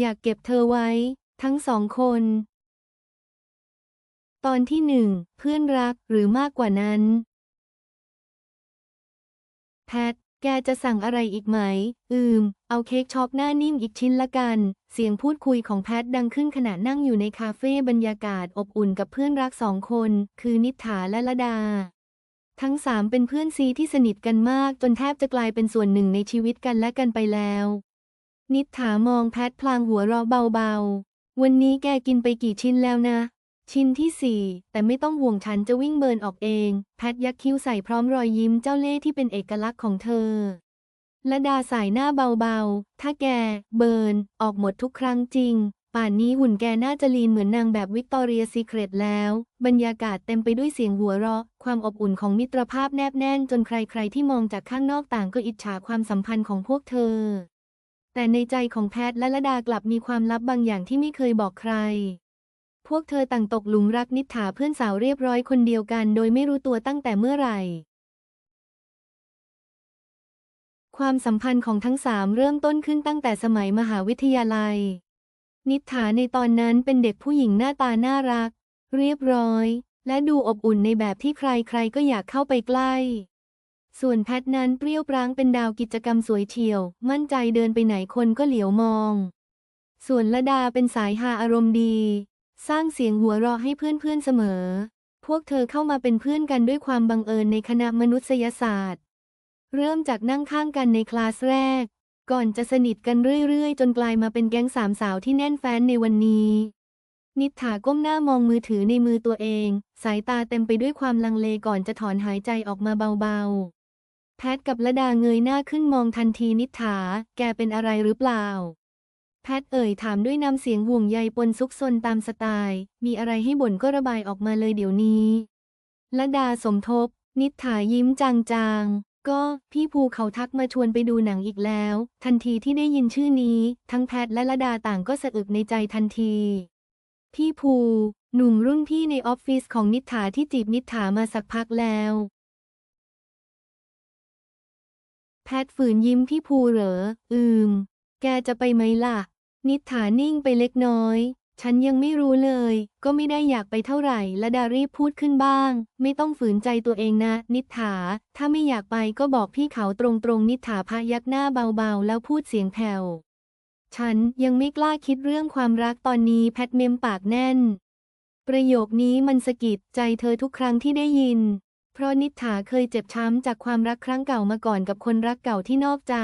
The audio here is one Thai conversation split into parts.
อยากเก็บเธอไว้ ทั้งสองคน ตอนที่หนึ่งเพื่อนรักหรือมากกว่านั้น แพท แกจะสั่งอะไรอีกไหม อืม เอาเค้กช็อกหน้านิ่มอีกชิ้นละกัน เสียงพูดคุยของแพทดังขึ้นขณะนั่งอยู่ในคาเฟ่บรรยากาศอบอุ่นกับเพื่อนรักสองคน คือนิฐาและละดาทั้งสามเป็นเพื่อนซีที่สนิทกันมากจนแทบจะกลายเป็นส่วนหนึ่งในชีวิตกันและกันไปแล้ว นิษฐามองแพทพลางหัวเราะเบาๆ วันนี้แกกินไปกี่ชิ้นแล้วนะ ชิ้นที่สี่แต่ไม่ต้องห่วงฉันจะวิ่งเบิร์นออกเอง แพทยักคิ้วใส่พร้อมรอยยิ้มเจ้าเล่ห์ที่เป็นเอกลักษณ์ของเธอละดาสายหน้าเบาๆ ถ้าแก เบิร์น ออกหมดทุกครั้งจริง ป่านนี้หุ่นแกน่าจะลีนเหมือนนางแบบวิกตอเรียซีเครตแล้ว บรรยากาศเต็มไปด้วยเสียงหัวเราะ ความอบอุ่นของมิตรภาพแนบแน่นจนใครๆที่มองจากข้างนอกต่างก็อิจฉาความสัมพันธ์ของพวกเธอ แต่ในใจของแพทและละดากลับมีความลับบางอย่างที่ไม่เคยบอกใคร พวกเธอต่างตกหลุมรักนิษฐาเพื่อนสาวเรียบร้อยคนเดียวกัน โดยไม่รู้ตัวตั้งแต่เมื่อไหร่ ความสัมพันธ์ของทั้งสามเริ่มต้นขึ้นตั้งแต่สมัยมหาวิทยาลัย นิษฐาในตอนนั้นเป็นเด็กผู้หญิงหน้าตาน่ารัก เรียบร้อย และดูอบอุ่นในแบบที่ใครๆก็อยากเข้าไปใกล้ ส่วนแพทนั้นเปรี้ยวปร้างเป็นดาวกิจกรรมสวยเฉียว มั่นใจเดินไปไหนคนก็เหลียวมอง ส่วนละดาเป็นสายฮาอารมณ์ดี สร้างเสียงหัวเราะให้เพื่อนๆเสมอ พวกเธอเข้ามาเป็นเพื่อนกันด้วยความบังเอิญในคณะมนุษยศาสตร์ เริ่มจากนั่งข้างกันในคลาสแรก ก่อนจะสนิทกันเรื่อยๆ จนกลายมาเป็นแก๊งสามสาวที่แน่นแฟ้นในวันนี้นิฐาก้มหน้ามองมือถือในมือตัวเอง สายตาเต็มไปด้วยความลังเลก่อนจะถอนหายใจออกมาเบาๆ แพทกับละดาเงยหน้าขึ้นมองทันทีนิษฐา แกเป็นอะไรหรือเปล่า แพทเอ่ยถามด้วยน้ำเสียงห่วงใยปนซุกซนตามสไตล์ มีอะไรให้บ่นก็ระบายออกมาเลยเดี๋ยวนี้ละดาสมทบ นิษฐายิ้มจางๆ ก็พี่ภูเขาทักมาชวนไปดูหนังอีกแล้ว ทันทีที่ได้ยินชื่อนี้ ทั้งแพทและละดาต่างก็สะอึกในใจทันที พี่ภูหนุ่มรุ่นพี่ในออฟฟิศของนิษฐาที่จีบนิษฐามาสักพักแล้ว แพทฝืนยิ้มพี่ภูเหรอ อืม แกจะไปไหมล่ะ นิฐานิ่งไปเล็กน้อย ฉันยังไม่รู้เลย ก็ไม่ได้อยากไปเท่าไหร่และดารีพูดขึ้นบ้าง ไม่ต้องฝืนใจตัวเองนะ นิฐา ถ้าไม่อยากไปก็บอกพี่เขาตรงๆ นิฐาพยักหน้าเบาๆ แล้วพูดเสียงแผ่ว ฉันยังไม่กล้าคิดเรื่องความรักตอนนี้แพทเมมปากแน่น ประโยคนี้มันสะกิดใจเธอทุกครั้งที่ได้ยิน เพราะนิษฐาเคยเจ็บช้ำจากความรักครั้งเก่ามาก่อนกับคนรักเก่าที่นอกใจ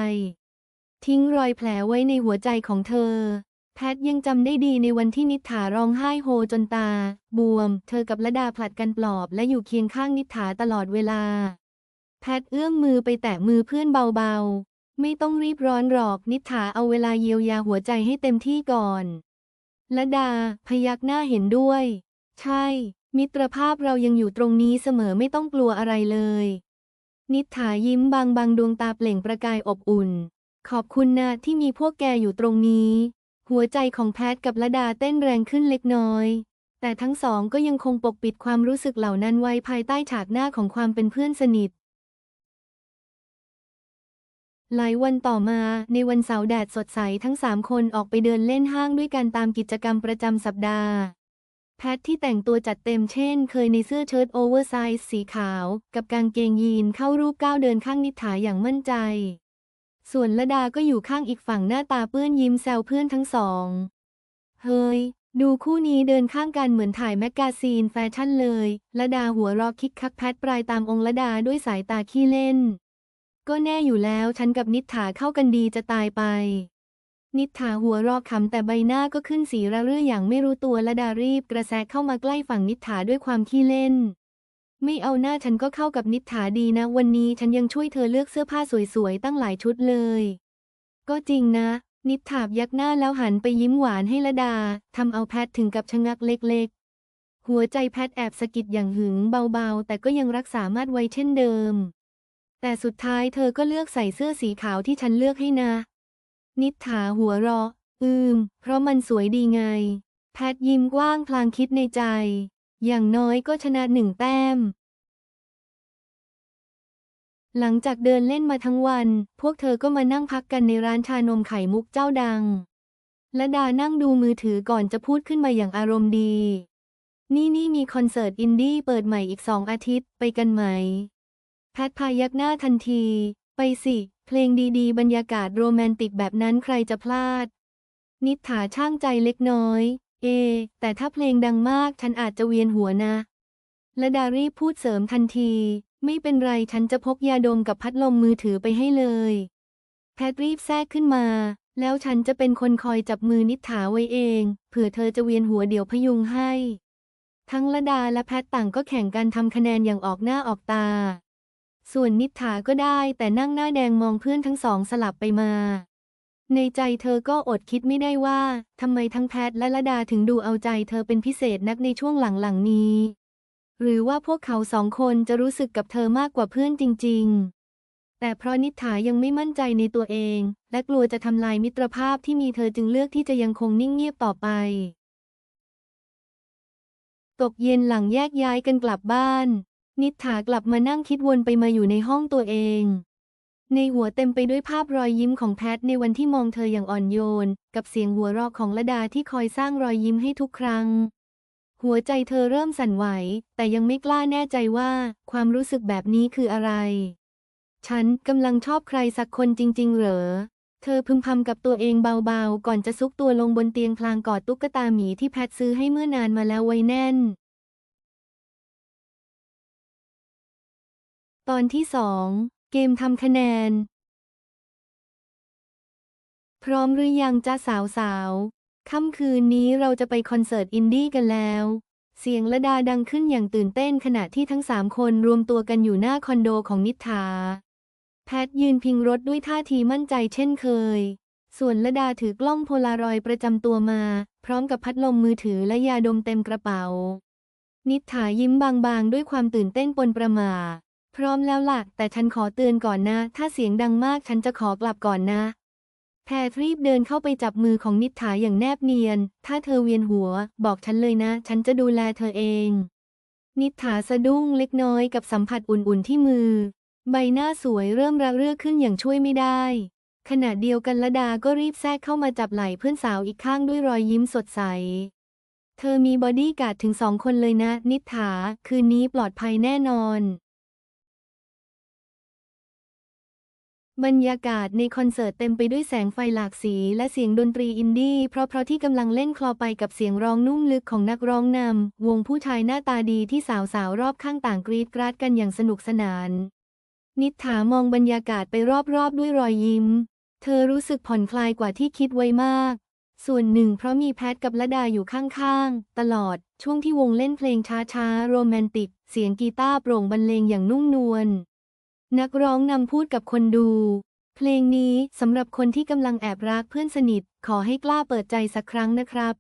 ทิ้งรอยแผลไว้ในหัวใจของเธอ แพทยังจำได้ดีในวันที่นิษฐาร้องไห้โฮจนตา บวม เธอกับละดาผลัดกันปลอบ และอยู่เคียงข้างนิษฐาตลอดเวลา แพทเอื้อมมือไปแตะมือเพื่อนเบาๆ ไม่ต้องรีบร้อนหรอกนิษฐาเอาเวลาเยียวยาหัวใจให้เต็มที่ก่อนละดา พยักหน้าเห็นด้วย ใช่ มิตรภาพเรายังอยู่ตรงนี้เสมอไม่ต้องกลัวอะไรเลย นิษฐายิ้มบางบางดวงตาเปล่งประกายอบอุ่น ขอบคุณนะที่มีพวกแกอยู่ตรงนี้ หัวใจของแพทกับละดาเต้นแรงขึ้นเล็กน้อย แต่ทั้งสองก็ยังคงปกปิดความรู้สึกเหล่านั้นไว้ภายใต้ฉากหน้าของความเป็นเพื่อนสนิท หลายวันต่อมาในวันเสาร์แดดสดใสทั้งสามคนออกไปเดินเล่นห้างด้วยกันตามกิจกรรมประจำสัปดาห์ แพทที่แต่งตัวจัดเต็มเช่นเคยในเสื้อเชิ้ตโอเวอร์ไซส์สีขาว กับกางเกงยีนเข้ารูปก้าวเดินข้างนิษฐาอย่างมั่นใจ ส่วนละดาก็อยู่ข้างอีกฝั่งหน้าตาเปื้อนยิ้มแซวเพื่อนทั้งสอง เฮ้ย ดูคู่นี้เดินข้างกันเหมือนถ่ายแมกกาซีนแฟชั่นเลยละดาหัวรอคิกคักแพทปลายตามองละดาด้วยสายตาขี้เล่น ก็แน่อยู่แล้วฉันกับนิษฐาเข้ากันดีจะตายไป นิษฐาหัวรอกขำแต่ใบหน้าก็ขึ้นสีระเรื่ออย่างไม่รู้ตัวและดารีบกระแสเข้ามาใกล้ฝั่งนิษฐาด้วยความขี้เล่น ไม่เอาหน้าฉันก็เข้ากับนิษฐาดีนะ วันนี้ฉันยังช่วยเธอเลือกเสื้อผ้าสวยๆตั้งหลายชุดเลย ก็จริงนะ นิษฐายักหน้าแล้วหันไปยิ้มหวานให้ละดาทำเอาแพทถึงกับชะงักเล็กๆ หัวใจแพทแอบสะกิดอย่างหึงเบาๆ แต่ก็ยังรักษามาดไว้เช่นเดิม แต่สุดท้ายเธอก็เลือกใส่เสื้อสีขาวที่ฉันเลือกให้นะ นิษฐาหัวเราะ อืม เพราะมันสวยดีไง แพทยิ้มกว้างพลางคิดในใจ อย่างน้อยก็ชนะหนึ่งแต้ม หลังจากเดินเล่นมาทั้งวัน พวกเธอก็มานั่งพักกันในร้านชานมไข่มุกเจ้าดังและดานั่งดูมือถือก่อนจะพูดขึ้นมาอย่างอารมณ์ดี นี่นี่มีคอนเสิร์ตอินดี้เปิดใหม่อีกสองอาทิตย์ไปกันไหม แพทพายักหน้าทันที ไปสิ เพลงดีๆ บรรยากาศโรแมนติกแบบนั้นใครจะพลาด นิษฐาช่างใจเล็กน้อย เอ แต่ถ้าเพลงดังมากฉันอาจจะเวียนหัวนะ และดารีพูดเสริมทันที ไม่เป็นไรฉันจะพกยาดมกับพัดลมมือถือไปให้เลย แพทรีบแทรกขึ้นมา แล้วฉันจะเป็นคนคอยจับมือนิษฐาไว้เอง เผื่อเธอจะเวียนหัวเดี๋ยวพยุงให้ ทั้งละดาและแพทต่างก็แข่งกันทำคะแนนอย่างออกหน้าออกตา ส่วนนิษฐาก็ได้แต่นั่งหน้าแดงมองเพื่อนทั้งสองสลับไปมา ในใจเธอก็อดคิดไม่ได้ว่าทำไมทั้งแพทและละดาถึงดูเอาใจเธอเป็นพิเศษนักในช่วงหลังๆนี้ หรือว่าพวกเขาสองคนจะรู้สึกกับเธอมากกว่าเพื่อนจริง ๆ แต่เพราะนิษฐายังไม่มั่นใจในตัวเอง และกลัวจะทำลายมิตรภาพที่มีเธอจึงเลือกที่จะยังคงนิ่งเงียบต่อไป ตกเย็นหลังแยกย้ายกันกลับบ้าน นิฐากลับมานั่งคิดวนไปมาอยู่ในห้องตัวเอง ในหัวเต็มไปด้วยภาพรอยยิ้มของแพทในวันที่มองเธออย่างอ่อนโยน กับเสียงหัวเราะของละดาที่คอยสร้างรอยยิ้มให้ทุกครั้ง หัวใจเธอเริ่มสั่นไหว แต่ยังไม่กล้าแน่ใจว่า ความรู้สึกแบบนี้คืออะไร ฉันกำลังชอบใครสักคนจริง ๆ เหรอเธอพึมพำกับตัวเองเบาๆ ก่อนจะซุกตัวลงบนเตียงพลางกอดตุ๊กตาหมีที่แพทซื้อให้เมื่อนานมาแล้วไว้แน่น ตอนที่สองเกมทำคะแนน พร้อมหรือยังจ้าสาวๆค่ำคืนนี้เราจะไปคอนเสิร์ตอินดี้กันแล้ว เสียงละดาดังขึ้นอย่างตื่นเต้นขณะที่ทั้งสามคนรวมตัวกันอยู่หน้าคอนโดของนิทา แพทยืนพิงรถด้วยท่าทีมั่นใจเช่นเคย ส่วนละดาถือกล้องโพลารอยด์ประจำตัวมา พร้อมกับพัดลมมือถือและยาดมเต็มกระเป๋า นิษฐายิ้มบางๆ ด้วยความตื่นเต้นปนประหม่า ร้อมแล้วล่ะ แต่ฉันขอเตือนก่อนนะ ถ้าเสียงดังมากฉันจะขอกลับก่อนนะ แพทรีบเดินเข้าไปจับมือของนิฐาอย่างแนบเนียน ถ้าเธอเวียนหัว บอกฉันเลยนะ ฉันจะดูแลเธอเอง นิฐาสะดุ้งเล็กน้อยกับสัมผัสอุ่นๆที่มือ ใบหน้าสวยเริ่มระเรื่อขึ้นอย่างช่วยไม่ได้ ขณะเดียวกันละดาก็รีบแทรกเข้ามาจับไหล่เพื่อนสาวอีกข้างด้วยรอยยิ้มสดใสเธอมีบอดี้การ์ดถึงสองคนเลยนะ นิฐา คืนนี้ปลอดภัยแน่นอน บรรยากาศในคอนเสิร์ตเต็มไปด้วยแสงไฟหลากสีและเสียงดนตรีอินดี้เพราะเพราะที่กำลังเล่นคลอไปกับเสียงร้องนุ่มลึกของนักร้องนำ วงผู้ชายหน้าตาดีที่สาวๆ รอบข้างต่างกรีดกราดกันอย่างสนุกสนาน นิฐามองบรรยากาศไปรอบๆ ด้วยรอยยิ้ม เธอรู้สึกผ่อนคลายกว่าที่คิดไว้มาก ส่วนหนึ่งเพราะมีแพทกับละดาอยู่ข้างๆ ตลอด ช่วงที่วงเล่นเพลงช้าๆ โรแมนติก เสียงกีตาร์โปร่งบรรเลงอย่างนุ่มนวล นักร้องนำพูดกับคนดู เพลงนี้สำหรับคนที่กำลังแอบรักเพื่อนสนิท ขอให้กล้าเปิดใจสักครั้งนะครับ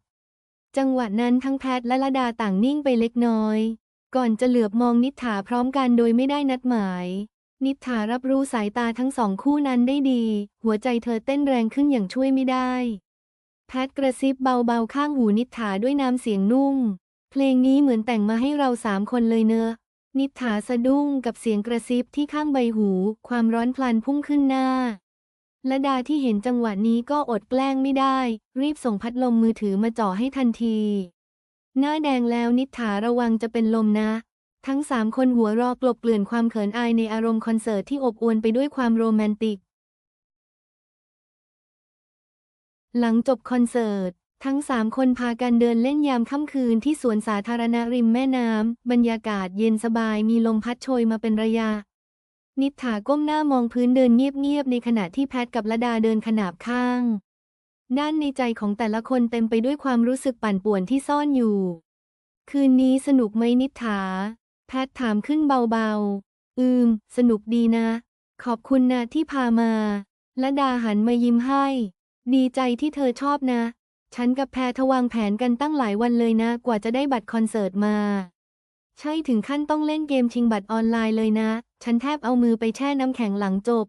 จังหวะนั้นทั้งแพทและละดาต่างนิ่งไปเล็กน้อย ก่อนจะเหลือบมองนิฐาพร้อมกันโดยไม่ได้นัดหมาย นิฐารับรู้สายตาทั้งสองคู่นั้นได้ดี หัวใจเธอเต้นแรงขึ้นอย่างช่วยไม่ได้ แพทกระซิบเบาๆข้างหูนิฐาด้วยน้ำเสียงนุ่ม เพลงนี้เหมือนแต่งมาให้เราสามคนเลยเนอะ นิษฐาสะดุ้งกับเสียงกระซิบที่ข้างใบหู ความร้อนพลันพุ่งขึ้นหน้าละดาที่เห็นจังหวะนี้ก็อดแกล้งไม่ได้ รีบส่งพัดลมมือถือมาจ่อให้ทันที หน้าแดงแล้วนิษฐาระวังจะเป็นลมนะ ทั้งสามคนหัวรอกลบเกลื่อนความเขินอายในอารมณ์คอนเสิร์ตที่อบอวลไปด้วยความโรแมนติก หลังจบคอนเสิร์ต ทั้งสามคนพากันเดินเล่นยามค่ำคืนที่สวนสาธารณะริมแม่น้ำ บรรยากาศเย็นสบายมีลมพัดโชยมาเป็นระยะ นิฐาก้มหน้ามองพื้นเดินเงียบๆในขณะที่แพทกับละดาเดินขนาบข้างด้านในใจของแต่ละคนเต็มไปด้วยความรู้สึกปั่นป่วนที่ซ่อนอยู่ คืนนี้สนุกไหมนิฐา แพทถามขึ้นเบาๆ อืม สนุกดีนะ ขอบคุณนะที่พามาละดาหันมายิ้มให้ ดีใจที่เธอชอบนะ ฉันกับแพรทวางแผนกันตั้งหลายวันเลยนะ กว่าจะได้บัตรคอนเสิร์ตมา ใช่ถึงขั้นต้องเล่นเกมชิงบัตรออนไลน์เลยนะ ฉันแทบเอามือไปแช่น้ำแข็งหลังจบ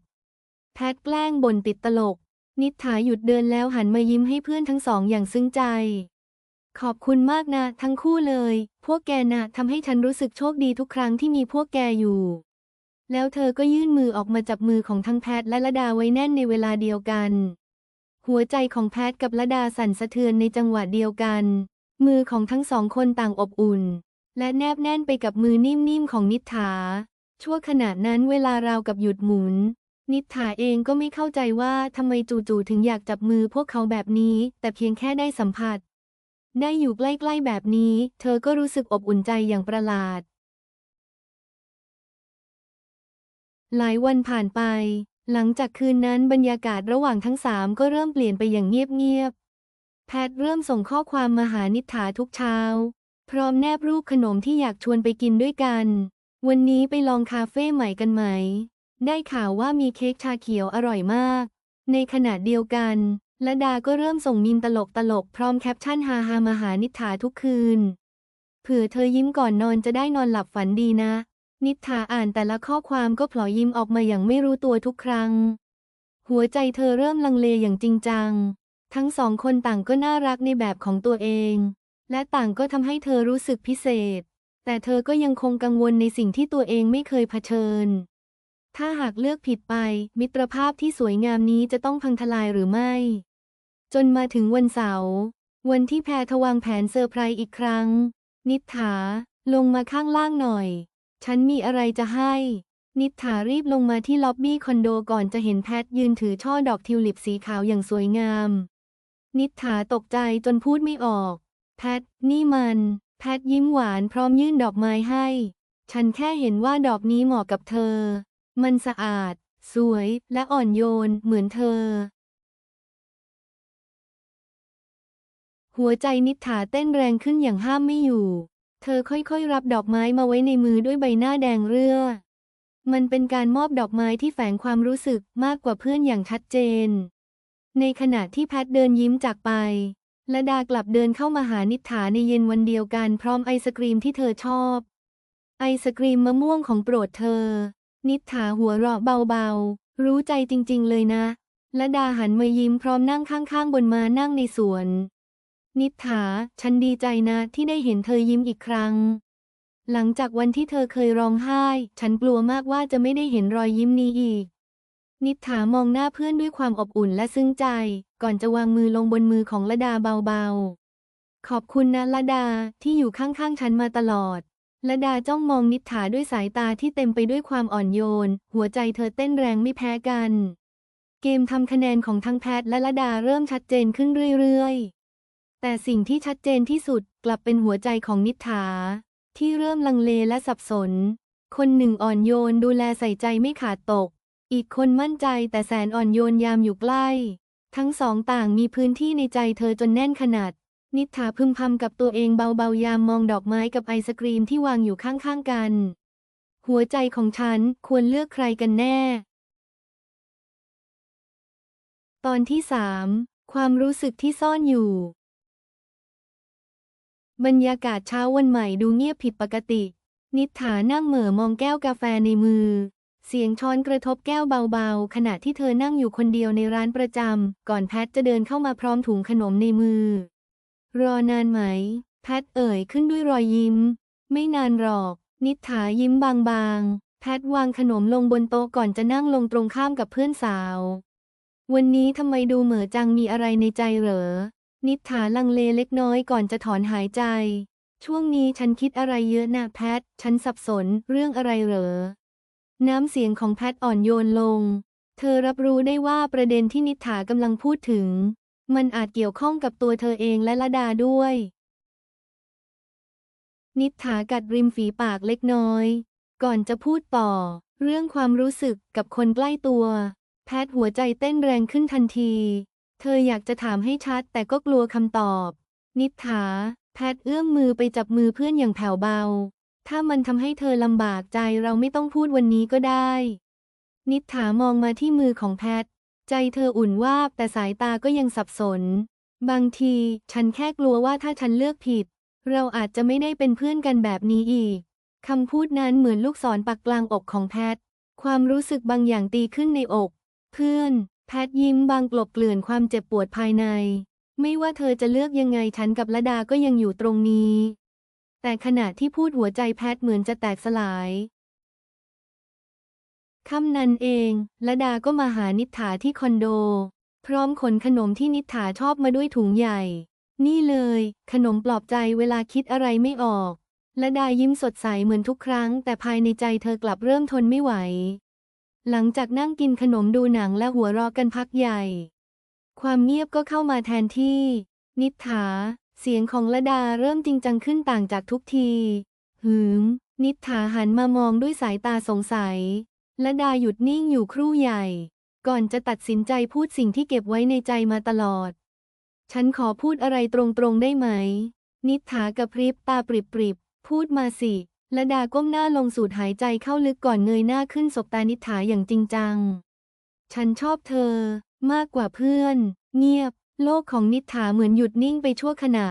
แพทแกล้งบ่นติดตลก นิษฐาหยุดเดินแล้วหันมายิ้มให้เพื่อนทั้งสองอย่างซึ้งใจ ขอบคุณมากนะ ทั้งคู่เลย พวกแกนะทำให้ฉันรู้สึกโชคดีทุกครั้งที่มีพวกแกอยู่ แล้วเธอก็ยื่นมือออกมาจับมือของทั้งแพทและละดาไว้แน่นในเวลาเดียวกัน หัวใจของแพทกับละดาสั่นสะเทือนในจังหวะเดียวกัน มือของทั้งสองคนต่างอบอุ่น และแนบแน่นไปกับมือนิ่มๆของนิฐา ชั่วขณะนั้นเวลาราวกับหยุดหมุน นิฐาเองก็ไม่เข้าใจว่าทำไมจู่ๆถึงอยากจับมือพวกเขาแบบนี้ แต่เพียงแค่ได้สัมผัส ได้อยู่ใกล้ๆแบบนี้ เธอก็รู้สึกอบอุ่นใจอย่างประหลาด หลายวันผ่านไป หลังจากคืนนั้นบรรยากาศระหว่างทั้งสามก็เริ่มเปลี่ยนไปอย่างเงียบๆ แพทเริ่มส่งข้อความมาหานิฐาทุกเช้า พร้อมแนบรูปขนมที่อยากชวนไปกินด้วยกัน วันนี้ไปลองคาเฟ่ใหม่กันไหม ได้ข่าวว่ามีเค้กชาเขียวอร่อยมาก ในขณะเดียวกันละดาก็เริ่มส่งมีมตลกตลกๆพร้อมแคปชั่นฮาฮามาหานิฐาทุกคืน เผื่อเธอยิ้มก่อนนอนจะได้นอนหลับฝันดีนะ นิษฐาอ่านแต่ละข้อความก็พลอยยิ้มออกมาอย่างไม่รู้ตัวทุกครั้ง หัวใจเธอเริ่มลังเลอย่างจริงจัง ทั้งสองคนต่างก็น่ารักในแบบของตัวเอง และต่างก็ทำให้เธอรู้สึกพิเศษ แต่เธอก็ยังคงกังวลในสิ่งที่ตัวเองไม่เคยเผชิญ ถ้าหากเลือกผิดไป มิตรภาพที่สวยงามนี้จะต้องพังทลายหรือไม่ จนมาถึงวันเสาร์วันที่แพรทวางแผนเซอร์ไพรส์อีกครั้ง นิษฐาลงมาข้างล่างหน่อย ฉันมีอะไรจะให้ นิษฐารีบลงมาที่ล็อบบี้คอนโดก่อนจะเห็นแพทยืนถือช่อดอกทิวลิปสีขาวอย่างสวยงาม นิษฐาตกใจจนพูดไม่ออก แพท นี่มัน แพทยิ้มหวานพร้อมยื่นดอกไม้ให้ ฉันแค่เห็นว่าดอกนี้เหมาะกับเธอ มันสะอาด สวยและอ่อนโยนเหมือนเธอหัวใจนิษฐาเต้นแรงขึ้นอย่างห้ามไม่อยู่ เธอค่อยๆ รับดอกไม้มาไว้ในมือด้วยใบหน้าแดงเรื่อ มันเป็นการมอบดอกไม้ที่แฝงความรู้สึกมากกว่าเพื่อนอย่างชัดเจน ในขณะที่แพทเดินยิ้มจากไปละดากลับเดินเข้ามาหานิฐาในเย็นวันเดียวกันพร้อมไอศกรีมที่เธอชอบ ไอศกรีมมะม่วงของโปรดเธอ นิฐาหัวเราะเบาๆ รู้ใจจริงๆเลยนะละดาหันมายิ้มพร้อมนั่งข้างๆบนมานั่งในสวน นิษฐา ฉันดีใจนะที่ได้เห็นเธอยิ้มอีกครั้ง หลังจากวันที่เธอเคยร้องไห้ ฉันกลัวมากว่าจะไม่ได้เห็นรอยยิ้มนี้อีก นิษฐามองหน้าเพื่อนด้วยความอบอุ่นและซึ้งใจ ก่อนจะวางมือลงบนมือของละดาเบาๆ ขอบคุณนะละดาที่อยู่ข้างๆ ฉันมาตลอดละดาจ้องมองนิษฐาด้วยสายตาที่เต็มไปด้วยความอ่อนโยน หัวใจเธอเต้นแรงไม่แพ้กัน เกมทำคะแนนของทั้งแพทและละดาเริ่มชัดเจนขึ้นเรื่อยๆ แต่สิ่งที่ชัดเจนที่สุดกลับเป็นหัวใจของนิษฐาที่เริ่มลังเลและสับสน คนหนึ่งอ่อนโยนดูแลใส่ใจไม่ขาดตก อีกคนมั่นใจแต่แสนอ่อนโยนยามอยู่ใกล้ ทั้งสองต่างมีพื้นที่ในใจเธอจนแน่นขนาด นิษฐาพึมพำกับตัวเองเบาๆยามมองดอกไม้กับไอศกรีมที่วางอยู่ข้างๆกัน หัวใจของฉันควรเลือกใครกันแน่ ตอนที่สามความรู้สึกที่ซ่อนอยู่ บรรยากาศเช้าวันใหม่ดูเงียบผิดปกติ นิฐานั่งเหม่อมองแก้วกาแฟในมือ เสียงช้อนกระทบแก้วเบาๆ ขณะที่เธอนั่งอยู่คนเดียวในร้านประจำ ก่อนแพทจะเดินเข้ามาพร้อมถุงขนมในมือ รอนานไหม แพทเอ่ยขึ้นด้วยรอยยิ้ม ไม่นานหรอก นิฐายิ้มบางๆ แพทวางขนมลงบนโต๊ะก่อนจะนั่งลงตรงข้ามกับเพื่อนสาว วันนี้ทำไมดูเหม่อจังมีอะไรในใจเหรอ นิฐาลังเลเล็กน้อยก่อนจะถอนหายใจ ช่วงนี้ฉันคิดอะไรเยอะนะแพท ฉันสับสนเรื่องอะไรเหรอ น้ำเสียงของแพทอ่อนโยนลง เธอรับรู้ได้ว่าประเด็นที่นิฐากำลังพูดถึง มันอาจเกี่ยวข้องกับตัวเธอเองและละดาด้วย นิฐากัดริมฝีปากเล็กน้อย ก่อนจะพูดต่อ เรื่องความรู้สึกกับคนใกล้ตัว แพทหัวใจเต้นแรงขึ้นทันที เธออยากจะถามให้ชัดแต่ก็กลัวคำตอบ นิษฐา แพทเอื้อมมือไปจับมือเพื่อนอย่างแผ่วเบา ถ้ามันทำให้เธอลำบากใจเราไม่ต้องพูดวันนี้ก็ได้ นิษฐามองมาที่มือของแพท ใจเธออุ่นวาบแต่สายตาก็ยังสับสน บางที ฉันแค่กลัวว่าถ้าฉันเลือกผิด เราอาจจะไม่ได้เป็นเพื่อนกันแบบนี้อีกคำพูดนั้นเหมือนลูกศรปักกลางอกของแพท ความรู้สึกบางอย่างตีขึ้นในอก เพื่อน แพทยิ้มบางกลบเกลื่อนความเจ็บปวดภายใน ไม่ว่าเธอจะเลือกยังไงฉันกับละดาก็ยังอยู่ตรงนี้ แต่ขณะที่พูดหัวใจแพทเหมือนจะแตกสลายค่ำนั้นเองละดาก็มาหานิฐาที่คอนโด พร้อมขนขนมที่นิถาชอบมาด้วยถุงใหญ่ นี่เลย ขนมปลอบใจเวลาคิดอะไรไม่ออกละดายิ้มสดใสเหมือนทุกครั้ง แต่ภายในใจเธอกลับเริ่มทนไม่ไหว หลังจากนั่งกินขนมดูหนังและหัวเราะกันพักใหญ่ ความเงียบก็เข้ามาแทนที่ นิถาเสียงของละดาเริ่มจริงจังขึ้นต่างจากทุกที หืม นิถาหันมามองด้วยสายตาสงสัยละดาหยุดนิ่งอยู่ครู่ใหญ่ ก่อนจะตัดสินใจพูดสิ่งที่เก็บไว้ในใจมาตลอด ฉันขอพูดอะไรตรงๆได้ไหม นิถากระพริบตาปริบๆ พูดมาสิ ละดาก้มหน้าลงสูดหายใจเข้าลึกก่อนเงยหน้าขึ้นสบตานิถาอย่างจริงจัง ฉันชอบเธอ มากกว่าเพื่อน เงียบ โลกของนิถาเหมือนหยุดนิ่งไปชั่วขณะ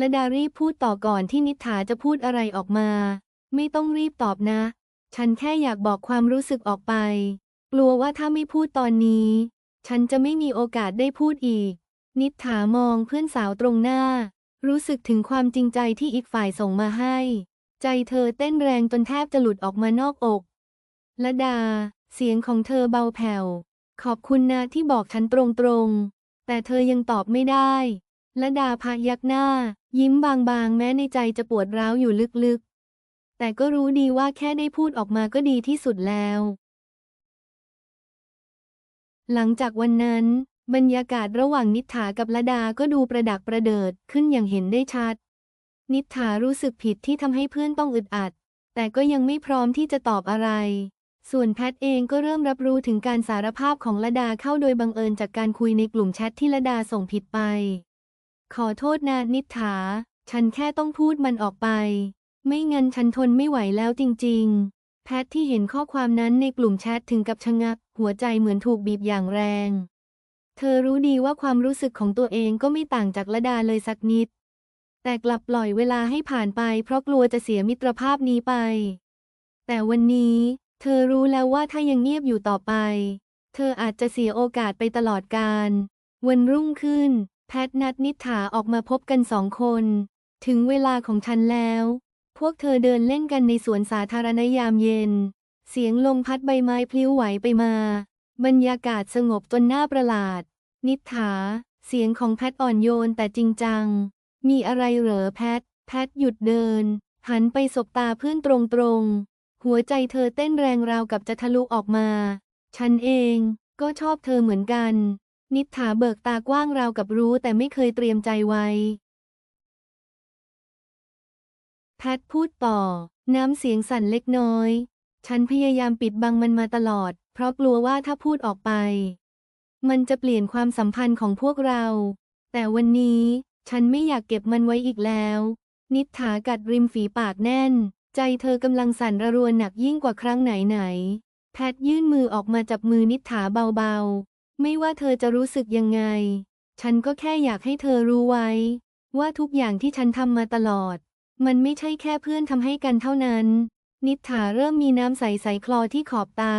ละดารีบพูดต่อก่อนที่นิถาจะพูดอะไรออกมา ไม่ต้องรีบตอบนะ ฉันแค่อยากบอกความรู้สึกออกไป กลัวว่าถ้าไม่พูดตอนนี้ ฉันจะไม่มีโอกาสได้พูดอีก นิถามองเพื่อนสาวตรงหน้า รู้สึกถึงความจริงใจที่อีกฝ่ายส่งมาให้ ใจเธอเต้นแรงจนแทบจะหลุดออกมานอกอกละดา เสียงของเธอเบาแผ่ว ขอบคุณนะที่บอกฉันตรงๆ แต่เธอยังตอบไม่ได้ละดาพายักหน้า ยิ้มบางๆ แม้ในใจจะปวดร้าวอยู่ลึกๆ แต่ก็รู้ดีว่าแค่ได้พูดออกมาก็ดีที่สุดแล้ว หลังจากวันนั้น บรรยากาศระหว่างนิฐากับละดาก็ดูประดักประเดิดขึ้นอย่างเห็นได้ชัด นิฐารู้สึกผิดที่ทำให้เพื่อนต้องอึดอัด แต่ก็ยังไม่พร้อมที่จะตอบอะไร ส่วนแพทเองก็เริ่มรับรู้ถึงการสารภาพของละดาเข้าโดยบังเอิญจากการคุยในกลุ่มแชทที่ละดาส่งผิดไป ขอโทษนะนิฐา ฉันแค่ต้องพูดมันออกไป ไม่งั้นฉันทนไม่ไหวแล้วจริง ๆ แพทที่เห็นข้อความนั้นในกลุ่มแชทถึงกับชะงัก หัวใจเหมือนถูกบีบอย่างแรง เธอรู้ดีว่าความรู้สึกของตัวเองก็ไม่ต่างจากละดาเลยสักนิด แต่กลับปล่อยเวลาให้ผ่านไป เพราะกลัวจะเสียมิตรภาพนี้ไป แต่วันนี้ เธอรู้แล้วว่าถ้ายังเงียบอยู่ต่อไป เธออาจจะเสียโอกาสไปตลอดกาลวันรุ่งขึ้น แพทนัดนิษฐาออกมาพบกันสองคน ถึงเวลาของฉันแล้ว พวกเธอเดินเล่นกันในสวนสาธารณะยามเย็น เสียงลมพัดใบไม้พลิ้วไหวไปมา บรรยากาศสงบจนน่าประหลาด นิษฐาเสียงของแพทอ่อนโยนแต่จริงจัง มีอะไรเหรอแพท แพทหยุดเดิน หันไปสบตาเพื่อนตรงๆ หัวใจเธอเต้นแรงราวกับจะทะลุออกมา ฉันเองก็ชอบเธอเหมือนกัน นิษฐาเบิกตากว้างราวกับรู้แต่ไม่เคยเตรียมใจไว้ แพทพูดต่อ น้ำเสียงสั่นเล็กน้อย ฉันพยายามปิดบังมันมาตลอด เพราะกลัวว่าถ้าพูดออกไป มันจะเปลี่ยนความสัมพันธ์ของพวกเรา แต่วันนี้ฉันไม่อยากเก็บมันไว้อีกแล้ว นิฐากัดริมฝีปากแน่น ใจเธอกำลังสั่นระรวนหนักยิ่งกว่าครั้งไหนไหน แพทยื่นมือออกมาจับมือนิฐาเบาๆ ไม่ว่าเธอจะรู้สึกยังไง ฉันก็แค่อยากให้เธอรู้ไว้ ว่าทุกอย่างที่ฉันทำมาตลอด มันไม่ใช่แค่เพื่อนทำให้กันเท่านั้น นิฐาเริ่มมีน้ำใสๆคลอที่ขอบตา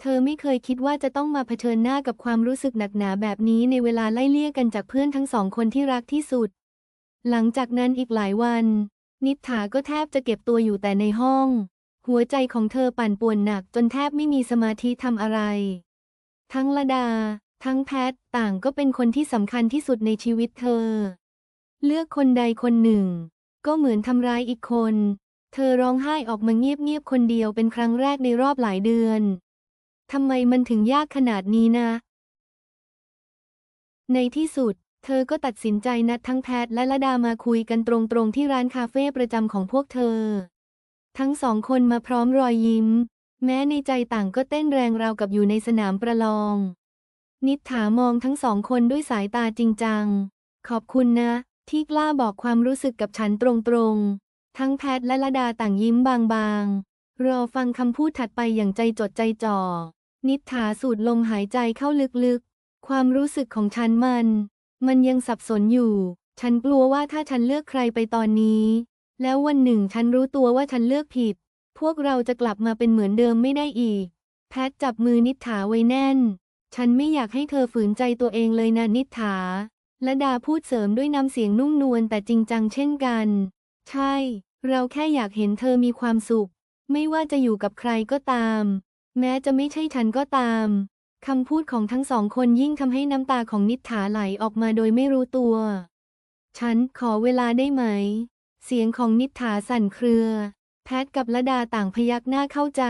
เธอไม่เคยคิดว่าจะต้องมาเผชิญหน้ากับความรู้สึกหนักหนาแบบนี้ในเวลาไล่เลี่ยกันจากเพื่อนทั้งสองคนที่รักที่สุด หลังจากนั้นอีกหลายวัน นิฐาก็แทบจะเก็บตัวอยู่แต่ในห้อง หัวใจของเธอปั่นป่วนหนักจนแทบไม่มีสมาธิทำอะไร ทั้งละดา ทั้งแพทต่างก็เป็นคนที่สำคัญที่สุดในชีวิตเธอ เลือกคนใดคนหนึ่ง ก็เหมือนทำร้ายอีกคน เธอร้องไห้ออกมาเงียบๆคนเดียวเป็นครั้งแรกในรอบหลายเดือน ทำไมมันถึงยากขนาดนี้นะ ในที่สุด เธอก็ตัดสินใจนัดทั้งแพทและละดามาคุยกันตรงๆที่ร้านคาเฟ่ประจำของพวกเธอ ทั้งสองคนมาพร้อมรอยยิ้ม แม้ในใจต่างก็เต้นแรงราวกับอยู่ในสนามประลอง นิษฐามองทั้งสองคนด้วยสายตาจริงจัง ขอบคุณนะ ที่กล้าบอกความรู้สึกกับฉันตรงๆทั้งแพทและละดาต่างยิ้มบางๆ รอฟังคำพูดถัดไปอย่างใจจดใจจ่อ นิษฐาสูดลมหายใจเข้าลึกๆ ความรู้สึกของฉันมัน มันยังสับสนอยู่ ฉันกลัวว่าถ้าฉันเลือกใครไปตอนนี้ แล้ววันหนึ่งฉันรู้ตัวว่าฉันเลือกผิด พวกเราจะกลับมาเป็นเหมือนเดิมไม่ได้อีก แพทจับมือนิษฐาไว้แน่น ฉันไม่อยากให้เธอฝืนใจตัวเองเลยนะนิษฐาและดาพูดเสริมด้วยน้ำเสียงนุ่มนวลแต่จริงจังเช่นกัน ใช่ เราแค่อยากเห็นเธอมีความสุข ไม่ว่าจะอยู่กับใครก็ตาม แม้จะไม่ใช่ฉันก็ตามคำพูดของทั้งสองคนยิ่งทำให้น้ำตาของนิฐาไหลออกมาโดยไม่รู้ตัว ฉันขอเวลาได้ไหม เสียงของนิฐาสั่นเครือ แพทกับละดาต่างพยักหน้าเข้าใจ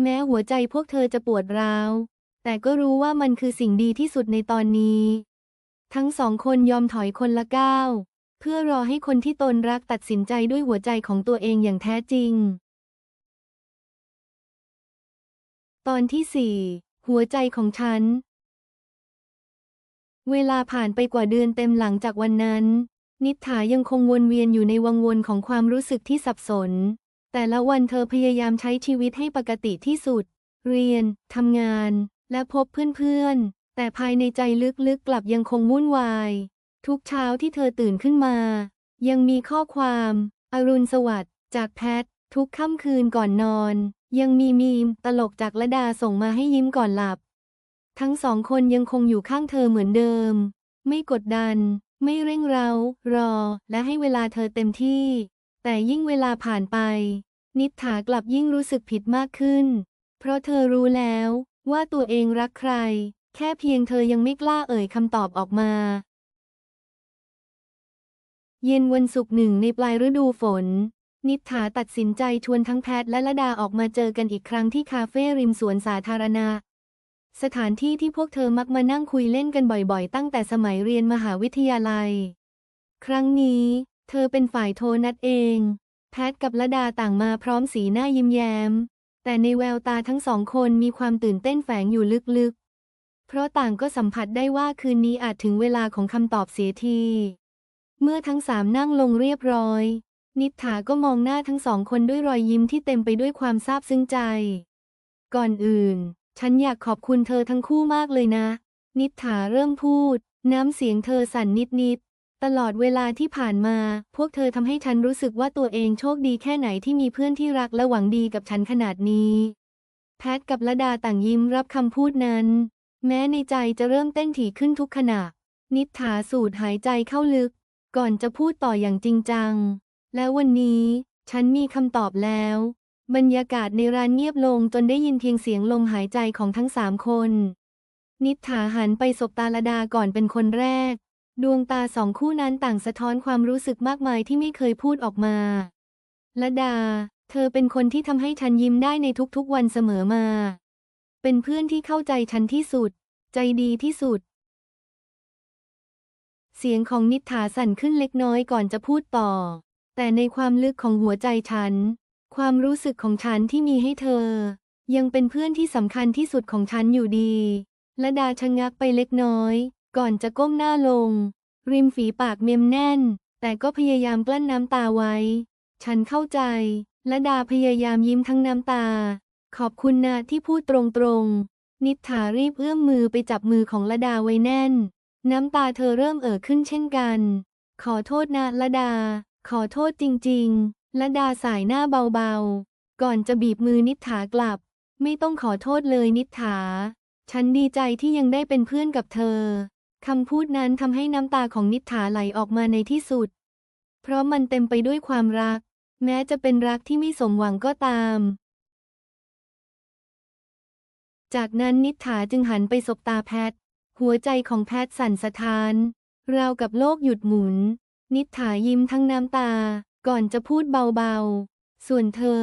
แม้หัวใจพวกเธอจะปวดร้าว แต่ก็รู้ว่ามันคือสิ่งดีที่สุดในตอนนี้ ทั้งสองคนยอมถอยคนละก้าว เพื่อรอให้คนที่ตนรักตัดสินใจด้วยหัวใจของตัวเองอย่างแท้จริง ตอนที่สี่หัวใจของฉัน เวลาผ่านไปกว่าเดือนเต็มหลังจากวันนั้น นิฐายังคงวนเวียนอยู่ในวังวนของความรู้สึกที่สับสน แต่ละวันเธอพยายามใช้ชีวิตให้ปกติที่สุด เรียน ทำงาน และพบเพื่อนๆ แต่ภายในใจลึกๆกลับยังคงวุ่นวาย ทุกเช้าที่เธอตื่นขึ้นมา ยังมีข้อความ อรุณสวัสดิ์จากแพท ทุกค่ำคืนก่อนนอน ยังมีมีมตลกจากละดาส่งมาให้ยิ้มก่อนหลับ ทั้งสองคนยังคงอยู่ข้างเธอเหมือนเดิม ไม่กดดัน ไม่เร่งเร้า รอ และให้เวลาเธอเต็มที่ แต่ยิ่งเวลาผ่านไป นิฐากลับยิ่งรู้สึกผิดมากขึ้น เพราะเธอรู้แล้วว่าตัวเองรักใคร แค่เพียงเธอยังไม่กล้าเอ่ยคำตอบออกมา เย็นวันศุกร์หนึ่งในปลายฤดูฝน นิฐาตัดสินใจชวนทั้งแพทและละดาออกมาเจอกันอีกครั้งที่คาเฟ่ริมสวนสาธารณะ สถานที่ที่พวกเธอมักมานั่งคุยเล่นกันบ่อยๆ ตั้งแต่สมัยเรียนมหาวิทยาลัย ครั้งนี้ เธอเป็นฝ่ายโทรนัดเอง แพทกับละดาต่างมาพร้อมสีหน้ายิ้มแย้ม แต่ในแววตาทั้งสองคนมีความตื่นเต้นแฝงอยู่ลึกๆ เพราะต่างก็สัมผัสได้ว่าคืนนี้อาจถึงเวลาของคำตอบเสียที เมื่อทั้งสามนั่งลงเรียบร้อย นิฐาก็มองหน้าทั้งสองคนด้วยรอยยิ้มที่เต็มไปด้วยความซาบซึ้งใจ ก่อนอื่น ฉันอยากขอบคุณเธอทั้งคู่มากเลยนะ นิฐาเริ่มพูด น้ำเสียงเธอสั่นนิดๆ ตลอดเวลาที่ผ่านมา พวกเธอทำให้ฉันรู้สึกว่าตัวเองโชคดีแค่ไหนที่มีเพื่อนที่รักและหวังดีกับฉันขนาดนี้ แพทกับละดาต่างยิ้มรับคำพูดนั้น แม้ในใจจะเริ่มเต้นถี่ขึ้นทุกขณะ นิฐาสูดหายใจเข้าลึก ก่อนจะพูดต่ออย่างจริงจัง แล้ววันนี้ ฉันมีคำตอบแล้ว บรรยากาศในร้านเงียบลงจนได้ยินเพียงเสียงลมหายใจของทั้งสามคน นิฐาหันไปสบตาละดาก่อนเป็นคนแรก ดวงตาสองคู่นั้นต่างสะท้อนความรู้สึกมากมายที่ไม่เคยพูดออกมาละดา เธอเป็นคนที่ทำให้ฉันยิ้มได้ในทุกๆวันเสมอมา เป็นเพื่อนที่เข้าใจฉันที่สุด ใจดีที่สุดเสียงของนิฐาสั่นขึ้นเล็กน้อยก่อนจะพูดต่อ แต่ในความลึกของหัวใจฉัน ความรู้สึกของฉันที่มีให้เธอ ยังเป็นเพื่อนที่สำคัญที่สุดของฉันอยู่ดีและดาชะงักไปเล็กน้อย ก่อนจะก้มหน้าลง ริมฝีปากเมมแน่น แต่ก็พยายามกลั้นน้ำตาไว้ ฉันเข้าใจและดาพยายามยิ้มทั้งน้ำตา ขอบคุณนะที่พูดตรงๆ นิฐารีบเอื้อมมือไปจับมือของละดาไว้แน่น น้ำตาเธอเริ่มเอ่อขึ้นเช่นกัน ขอโทษนะละดา ขอโทษจริงๆละดาสายหน้าเบาๆ ก่อนจะบีบมือนิฐากลับ ไม่ต้องขอโทษเลยนิฐา ฉันดีใจที่ยังได้เป็นเพื่อนกับเธอ คำพูดนั้นทำให้น้ำตาของนิฐาไหลออกมาในที่สุด เพราะมันเต็มไปด้วยความรัก แม้จะเป็นรักที่ไม่สมหวังก็ตาม จากนั้นนิฐาจึงหันไปสบตาแพท หัวใจของแพทสั่นสะท้าน ราวกับโลกหยุดหมุน นิฐายิ้มทั้งน้ำตา ก่อนจะพูดเบาๆ ส่วนเธอ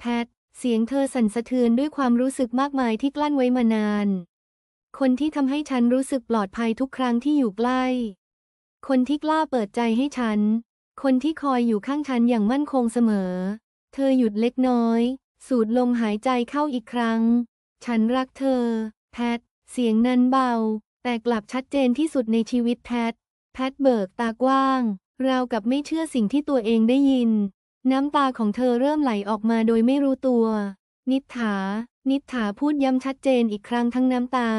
แพท เสียงเธอสั่นสะเทือนด้วยความรู้สึกมากมายที่กลั้นไว้มานาน คนที่ทำให้ฉันรู้สึกปลอดภัยทุกครั้งที่อยู่ใกล้ คนที่กล้าเปิดใจให้ฉัน คนที่คอยอยู่ข้างฉันอย่างมั่นคงเสมอ เธอหยุดเล็กน้อย สูดลมหายใจเข้าอีกครั้ง ฉันรักเธอ แพท เสียงนั้นเบา แต่กลับชัดเจนที่สุดในชีวิตแพท แพทเบิกตากว้าง ราวกับไม่เชื่อสิ่งที่ตัวเองได้ยิน น้ำตาของเธอเริ่มไหลออกมาโดยไม่รู้ตัว นิฐา นิฐาพูดย้ำชัดเจนอีกครั้งทั้งน้ำตา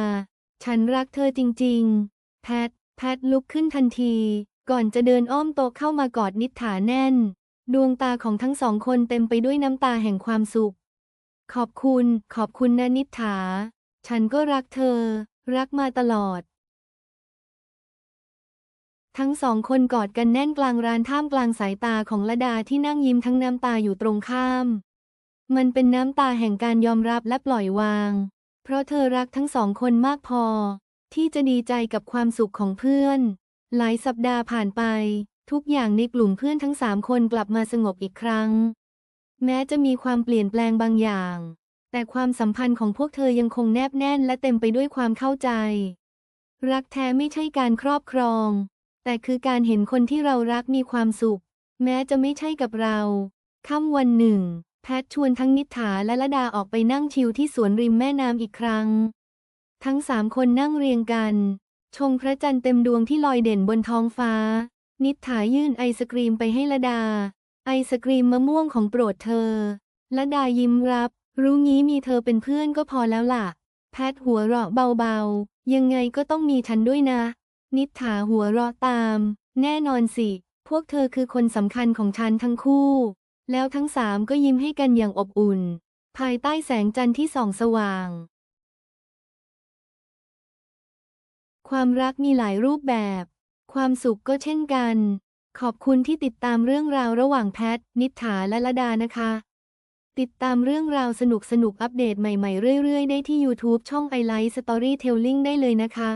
ฉันรักเธอจริง ๆ แพท แพทลุกขึ้นทันที ก่อนจะเดินอ้อมโต๊ะเข้ามากอดนิฐาแน่น ดวงตาของทั้งสองคนเต็มไปด้วยน้ำตาแห่งความสุข ขอบคุณ ขอบคุณนะนิฐา ฉันก็รักเธอ รักมาตลอด ทั้งสองคนกอดกันแน่นกลางร้านท่ามกลางสายตาของละดาที่นั่งยิ้มทั้งน้ำตาอยู่ตรงข้าม มันเป็นน้ำตาแห่งการยอมรับและปล่อยวาง เพราะเธอรักทั้งสองคนมากพอ ที่จะดีใจกับความสุขของเพื่อน หลายสัปดาห์ผ่านไป ทุกอย่างในกลุ่มเพื่อนทั้งสามคนกลับมาสงบอีกครั้ง แม้จะมีความเปลี่ยนแปลงบางอย่าง แต่ความสัมพันธ์ของพวกเธอยังคงแนบแน่นและเต็มไปด้วยความเข้าใจ รักแท้ไม่ใช่การครอบครอง แต่คือการเห็นคนที่เรารักมีความสุข แม้จะไม่ใช่กับเรา ค่ำวันหนึ่ง แพทชวนทั้งนิฐาและละดาออกไปนั่งชิลที่สวนริมแม่น้ำอีกครั้ง ทั้งสามคนนั่งเรียงกัน ชมพระจันทร์เต็มดวงที่ลอยเด่นบนท้องฟ้า นิฐายื่นไอศกรีมไปให้ละดา ไอศกรีมมะม่วงของโปรดเธอละดายิ้มรับ รู้งี้มีเธอเป็นเพื่อนก็พอแล้วล่ะ แพทหัวเราะเบาๆ ยังไงก็ต้องมีฉันด้วยนะ นิษฐาหัวเราะตาม แน่นอนสิ พวกเธอคือคนสำคัญของฉันทั้งคู่ แล้วทั้งสามก็ยิ้มให้กันอย่างอบอุ่น ภายใต้แสงจันทร์ที่ส่องสว่าง ความรักมีหลายรูปแบบ ความสุขก็เช่นกัน ขอบคุณที่ติดตามเรื่องราวระหว่างแพท นิฐาและละดานะคะ ติดตามเรื่องราวสนุกๆอัปเดตใหม่ๆเรื่อยๆ ได้ที่ YouTube ช่อง i l i ์ Storytelling ได้เลยนะคะ